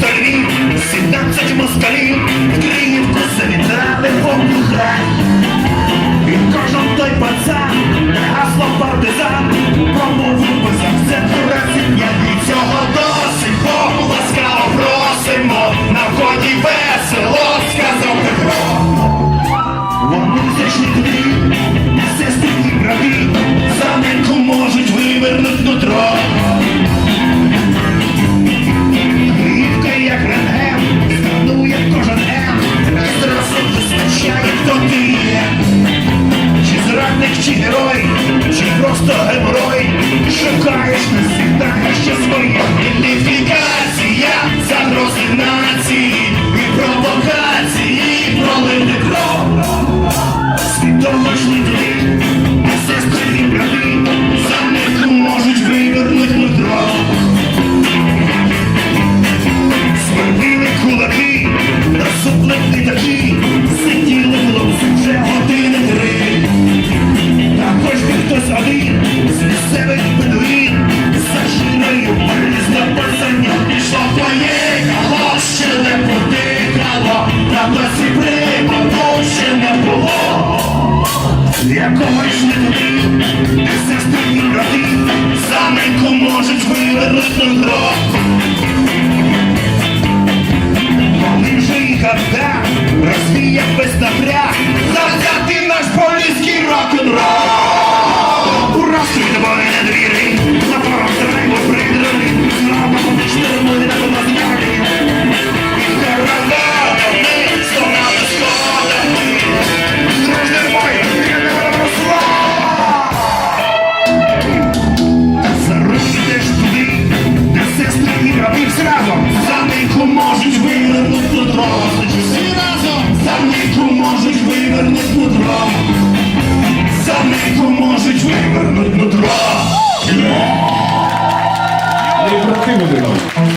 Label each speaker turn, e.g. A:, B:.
A: столі, сімнадцять москалів, в Київку завітали попуха. І кожен той пацан, гасло партизан, промовив би за все разів я від цього досить, Богу ласкаво просимо, на вході весело сказав Петро. Вони зайшли дві, сестри і брати, за неньку можуть вивернуть нутро. просто геморой Шукаєш, не сідаєш ще своє. Ідентифікація, загрози нації і провокації, пролити кров. Свідомо життя якогось не туди, де все спільні брати, за неньку можуть вивернути гроб.